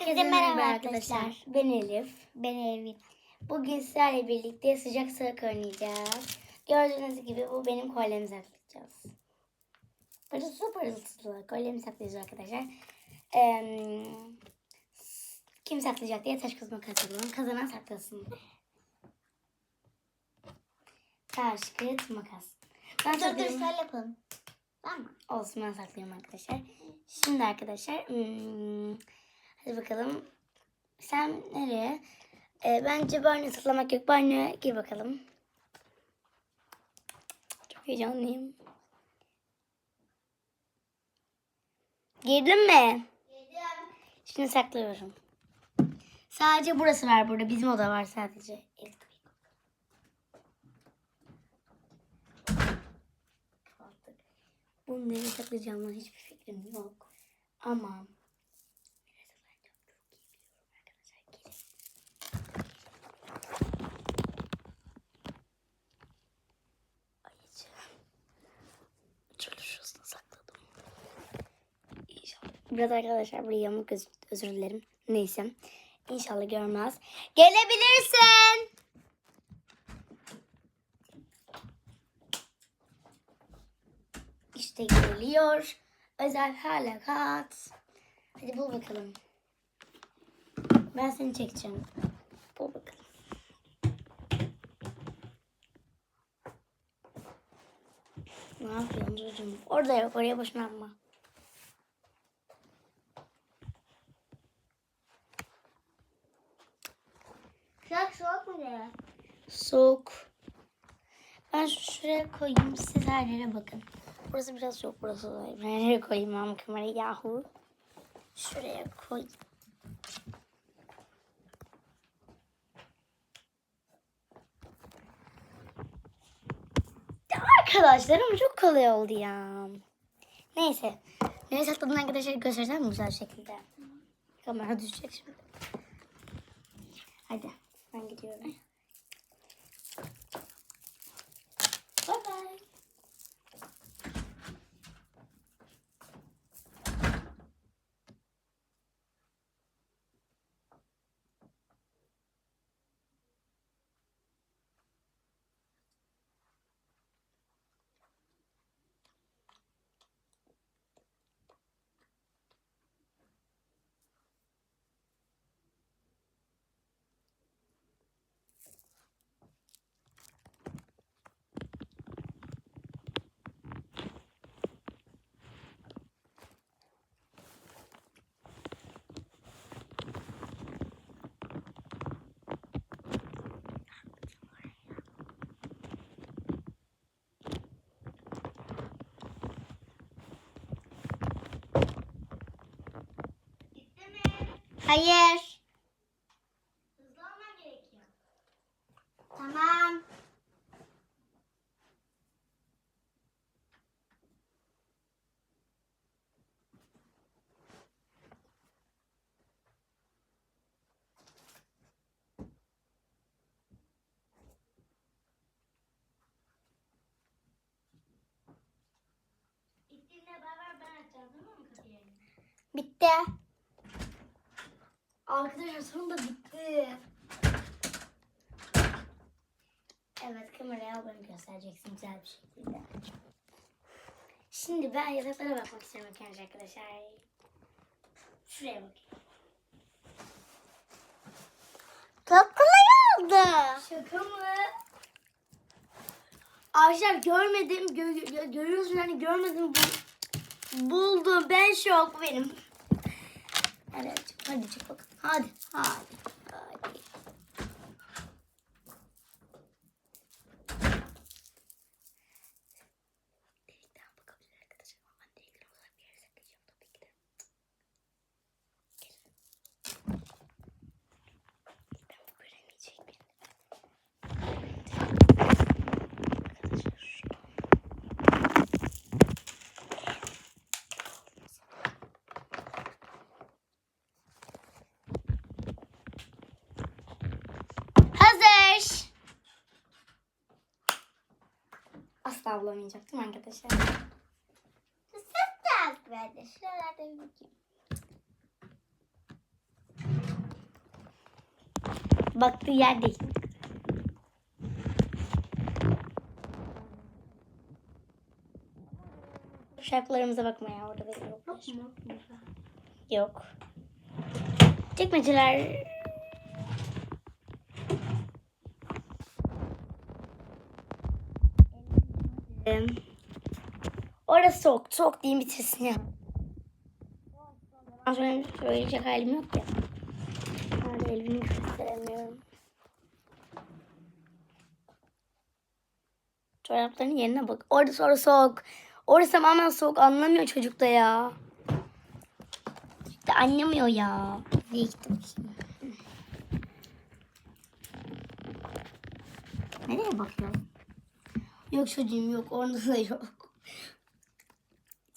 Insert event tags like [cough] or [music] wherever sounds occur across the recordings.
Herkese merhaba arkadaşlar. Ben Elif. Ben Evin. Bugün sizlerle birlikte sıcak sıcak oynayacağız. Gördüğünüz gibi bu benim kolyemi saklayacağız. Pırıltılı pırıltılı kolyemi saklayacağız arkadaşlar. Ee, kim saklayacak diye taş kızma katılalım. Kazanan saklasın. Taş, kağıt, makas. Ben Dur dur yapalım. Tamam mı? Olsun ben saklıyorum arkadaşlar. Şimdi arkadaşlar hmm, hadi bakalım. Sen nereye? Ee, bence banyo saklamak yok. Banyoya gir bakalım. Çok heyecanlıyım. Girdin mi? Şimdi saklıyorum. Sadece burası var burada. Bizim oda var sadece. Kapattık. Bunu nereye saklayacağımdan hiçbir fikrim yok. Ama Biraz arkadaşlar buraya yamuk öz- özür dilerim. Neyse. İnşallah görmez. Gelebilirsin. İşte geliyor. Özel halakat. Hadi bul bakalım. Ben seni çekeceğim. Bul bakalım. Ne yapıyorsun çocuğum? Orada yok. Oraya boşuna atma. Çok soğuk mu diye? Soğuk. Ben şu- şuraya koyayım. Siz her yere bakın. Burası biraz soğuk. Burası. Ben nereye koyayım ama kamerayı yahu. Şuraya koy. Ya arkadaşlarım çok kolay oldu ya. Neyse. Nereye sakladığını arkadaşlar göstereceğim güzel şekilde? Kamera düşecek şimdi. Hadi ben gidiyorum. Hayır. Hızlı olman gerekiyor. Tamam. Bitti. Arkadaşlar sonunda bitti. Evet kameraya al beni göstereceksin güzel bir şekilde. Şimdi ben yataklara bakmak istiyorum önce arkadaşlar. Şuraya bakayım. Çok kolay oldu. Şaka mı? Arkadaşlar görmedim. Gö- gö- görüyorsun hani görmedim. Bu- buldum. Ben şok benim. Evet. Hadi çık bakalım. Hadi. Hadi. bulamayacaktım arkadaşlar. Ses de az verdi. Şuralarda bir bakayım. Baktığı yer değil. Şarkılarımıza bakmaya orada bekliyor. Yok. Çekmeceler Orası soğuk. Soğuk diyeyim bitirsin ya. Az önce söyleyecek halim yok ya. Hala elini gösteremiyorum. Çorapların yerine bak. Orası orası soğuk. Orası tamamen soğuk. Anlamıyor çocuk da ya. Çocuk da anlamıyor ya. Nereye gitti bakayım. Nereye bakıyorum? Yok çocuğum yok. Orada da yok.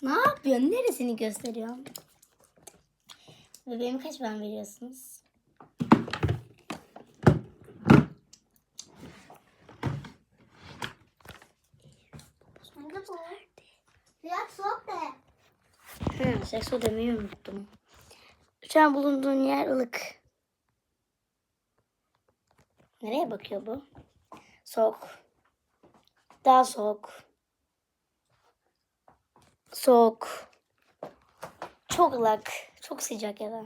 Ne yapıyorsun? Neresini gösteriyor? Bebeğime kaç puan veriyorsunuz? Biraz soğuk. Hı, sekso demeyi unuttum. Şu an bulunduğun yer ılık. Nereye bakıyor bu? Soğuk. Daha soğuk. Soğuk. Çok ılık. Çok sıcak ya da.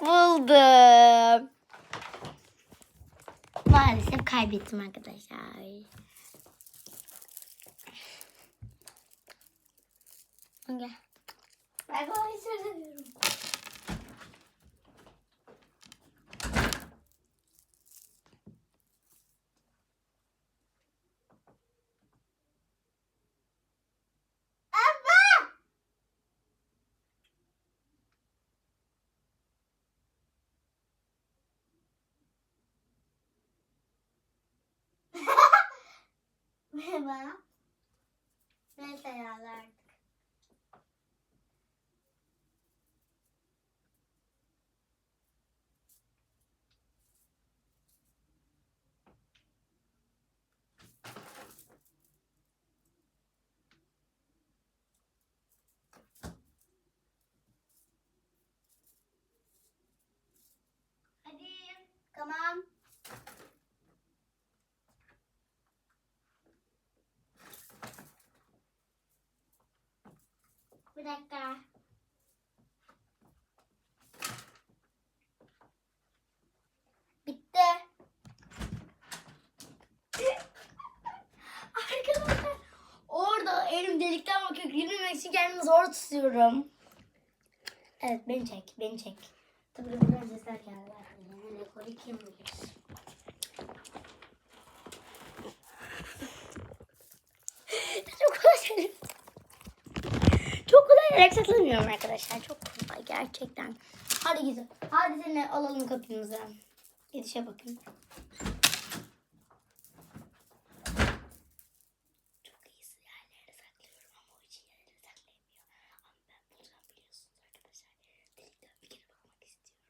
Buldum. Maalesef kaybettim arkadaşlar. Gel. Ben böyle söylemiyorum. [laughs] Merhaba. Neyse ya artık. Hadi. Tamam. Bir dakika. Bitti. [laughs] Arkadaşlar orada elim delikten bakıyor. Gülmemek için kendimi zor tutuyorum. Evet beni çek, beni çek. Tabii ki buradan sesler geldi. Rekoru kim bilir? Çok kolay. Çok kolay yerek saklanıyorum arkadaşlar. Çok kolay gerçekten. Hadi güzel. Hadi seni alalım kapımıza. Gidişe bakın. Çok iyi yerlere saklıyorum ama o hiç yerlere saklayamıyor. Ama ben bulacağım biliyorsunuz arkadaşlar. Delikten bir kere bakmak istiyorum.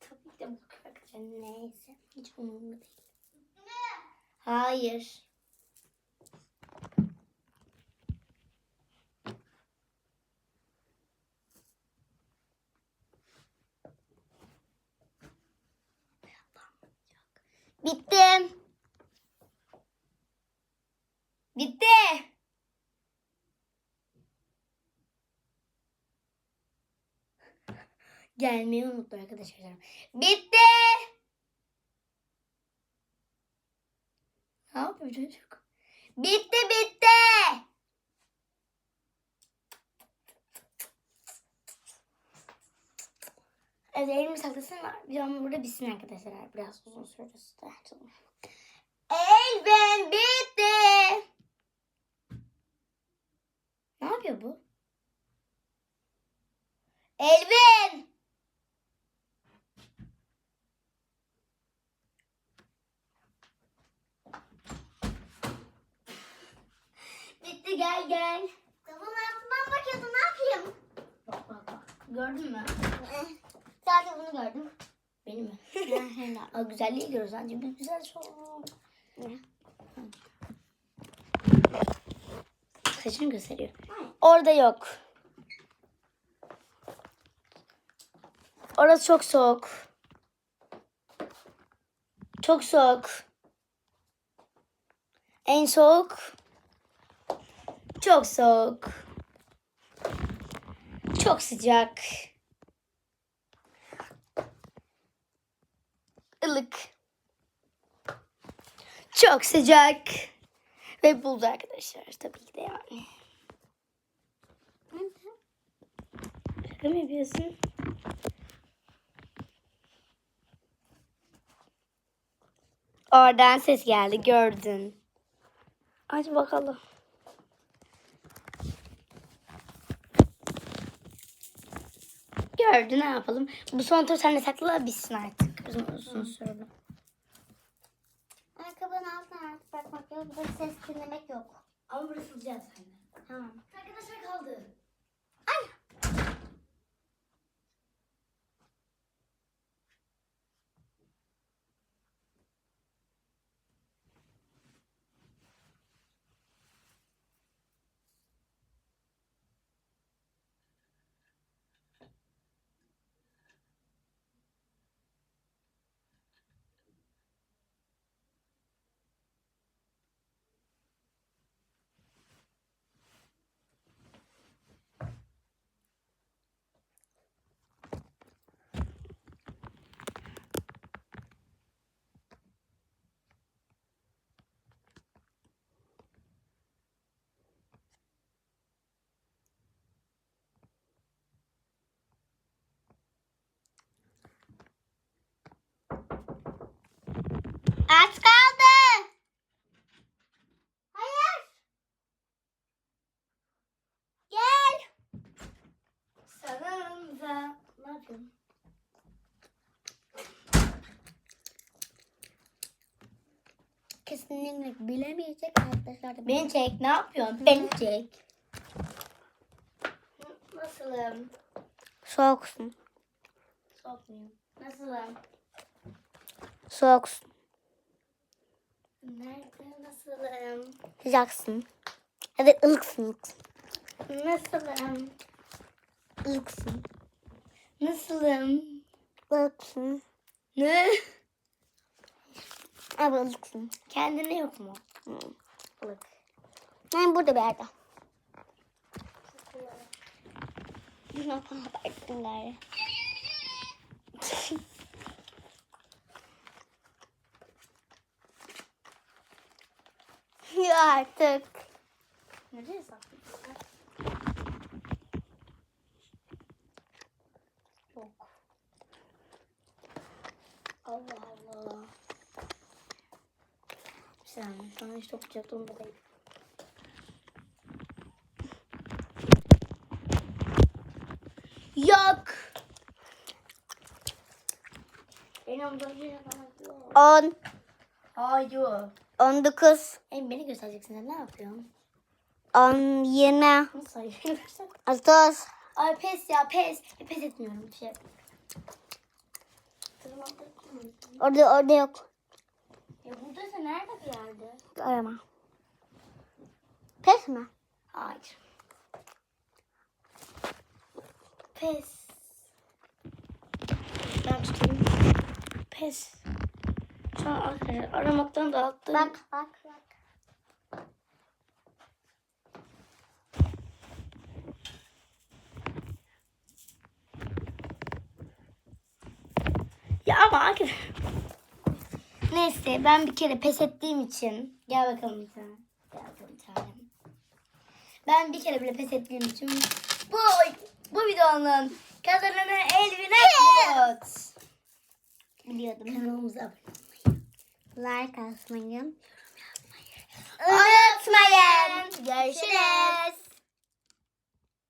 Tabii ki de bakıyor arkadaşlar. Neyse. Hiç umurumda değil. Hayır. Bitti. Bitti. Gelmeyi unuttum arkadaşlar. Bitti. Ne yapıyor çocuk? Bitti bitti. Evet elimi saklasın videom burada bitsin arkadaşlar. Biraz uzun sürdü. Tamam. Elben bitti. Ne yapıyor bu? Elvin! Bitti gel gel. Kapının altından bakıyordum ne yapayım? Bak bak bak. Gördün mü? Sadece bunu gördüm. Benim mi? [laughs] Aa, güzelliği görüyoruz. Bence bir güzel çok. Ne? Saçını gösteriyor. Orada yok. Orası çok soğuk. Çok soğuk. En soğuk. Çok soğuk. Çok sıcak. Ilık. Çok sıcak. Ve buldu arkadaşlar tabii ki de yani. Şaka mı yapıyorsun? Oradan ses geldi gördün. Aç bakalım. Gördü ne yapalım. Bu son tur sen de sakla bitsin artık. Uzun uzun sürdü. Ayakkabının altına artık bakmak yok. Burada ses dinlemek yok. Ama burası sıcak sende. Tamam. Arkadaşlar kaldı. Ay. Az kaldı. Hayır. Gel. Sağımıza. Ne yapıyorsun? Kesinlikle bilemeyecek arkadaşlar. Beni çek. Ne yapıyorsun? Beni çek. Nasılım? Soğuksun. Soğuk muyum? Nasılım? Soğuksun. Nerede? Nasılım? Sıcaksın. Evet ılıksın. Nasılım? Ilıksın. Nasılım? Ilıksın. Ne? Evet ılıksın. Kendine yok mu? Ilık. Yani burada bir yerde. Yapardın gari? [laughs] Ya artık. Nereye saklıyorsun? Yok. Allah Allah. Şu an hiç toplayacak durumda değilim. Yok. Benim yok. 10, Hayır. 19, Hem beni göstereceksin sen ne yapıyorsun? 10, 20, Nasıl hayır? 30. Ay pes ya pes. E, pes etmiyorum bir şey. Orada orada yok. Buradaysa nerede bir yerde? Arama. Pes mi? Hayır. Pes. Ben tutayım. Pes. Şu an arkadaşlar aramaktan dağıttım. Bak bak bak. Ya ama arkadaşlar. Neyse ben bir kere pes ettiğim için. Gel bakalım bir tane. Gel bakalım bir tane. Ben bir kere bile pes ettiğim için bu bu videonun kazananı Elvin Akbut. Biliyordum. Kanalımıza abone Like atmayı. unutmayın. Görüşürüz.